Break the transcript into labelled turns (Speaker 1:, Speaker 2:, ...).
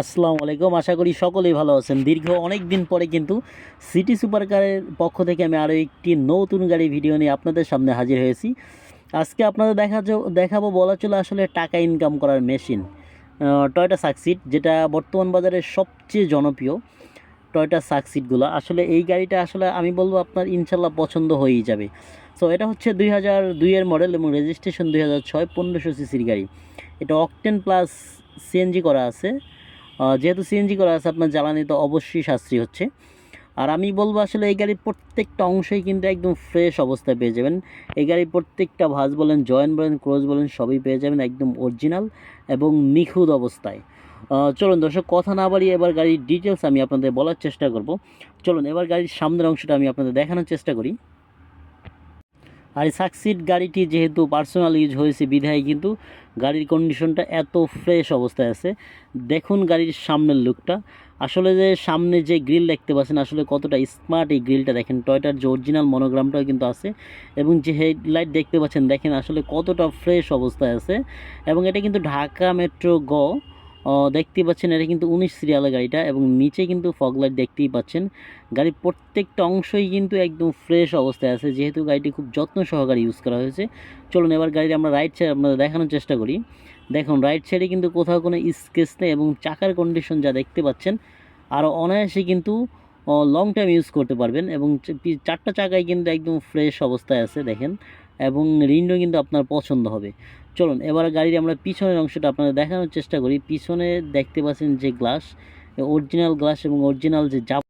Speaker 1: আসসালামু আলাইকুম। আশা করি সকলেই ভালো আছেন। দীর্ঘ অনেক দিন পরে কিন্তু সিটি সুপার কারের পক্ষ থেকে আমি আরও একটি নতুন গাড়ি ভিডিও নিয়ে আপনাদের সামনে হাজির হয়েছি। আজকে আপনাদের দেখা দেখাবো বলা চলে আসলে টাকা ইনকাম করার মেশিন টয়টা সাকসিড যেটা বর্তমান বাজারে সবচেয়ে জনপ্রিয় টয়টা সাকসিডগুলো আসলে এই গাড়িটা আসলে আমি বলব আপনার ইনশাল্লাহ পছন্দ হয়েই যাবে। সো এটা হচ্ছে দুই হাজার দুইয়ের মডেল এবং রেজিস্ট্রেশন দুই হাজার ছয় পনেরোশো সিসির গাড়ি। এটা অকটেন প্লাস সিএনজি করা আছে। যেহেতু সিএনজি করা আছে, আপনার জ্বালানি তো অবশ্যই সাশ্রয়ী হচ্ছে। আর আমি বলব আসলে এই গাড়ির প্রত্যেকটা অংশই কিন্তু একদম ফ্রেশ অবস্থায় পেয়ে যাবেন। এই গাড়ির প্রত্যেকটা ভাঁজ বলেন জয়েন্ট বলেন ক্রোজ বলেন, সবই পেয়ে যাবেন একদম অরিজিনাল এবং নিখুঁত অবস্থায়। চলুন দর্শক, কথা না বাড়িয়ে এবার গাড়ির ডিটেলস আমি আপনাদের বলার চেষ্টা করব। চলুন, এবার গাড়ির সামনের অংশটা আমি আপনাদের দেখানোর চেষ্টা করি। আর এই সাকসিড গাড়িটি যেহেতু পার্সোনাল ইউজ হয়েছে বিধায় কিন্তু গাড়ির কন্ডিশনটা এত ফ্রেশ অবস্থায় আছে। দেখুন গাড়ির সামনের লুকটা আসলে যে সামনে যে গ্রিল দেখতে পাচ্ছেন, আসলে কতটা স্মার্ট এই গ্রিলটা দেখেন। টয়টার যে অরিজিনাল মনোগ্রামটাও কিন্তু আছে এবং যে হেডলাইট দেখতে পাচ্ছেন, দেখেন আসলে কতটা ফ্রেশ অবস্থায় আছে। এবং এটা কিন্তু ঢাকা মেট্রো গ দেখতে পাচ্ছেন এটা কিন্তু উনিশ সিরিয়ালের গাড়িটা এবং নিচে কিন্তু ফগলাইট দেখতেই পাচ্ছেন। গাড়ির প্রত্যেকটা অংশই কিন্তু একদম ফ্রেশ অবস্থায় আছে, যেহেতু গাড়িটি খুব যত্ন সহকারে ইউজ করা হয়েছে। চলুন এবার গাড়ির আমরা রাইট সাইড আপনাদের দেখানোর চেষ্টা করি। দেখুন রাইট সাইডে কিন্তু কোথাও কোনো স্কেচ নেই এবং চাকার কন্ডিশন যা দেখতে পাচ্ছেন আরও অনায়াসে কিন্তু লং টাইম ইউজ করতে পারবেন এবং চারটা চাকায় কিন্তু একদম ফ্রেশ অবস্থায় আছে, দেখেন। এবং রিন্ডো কিন্তু আপনার পছন্দ হবে। চলুন, এবার গাড়ির আমরা পিছনের অংশটা আপনাদের দেখানোর চেষ্টা করি। পিছনে দেখতে পাচ্ছেন যে গ্লাস, অরিজিনাল গ্লাস এবং অরিজিনাল যে জাপ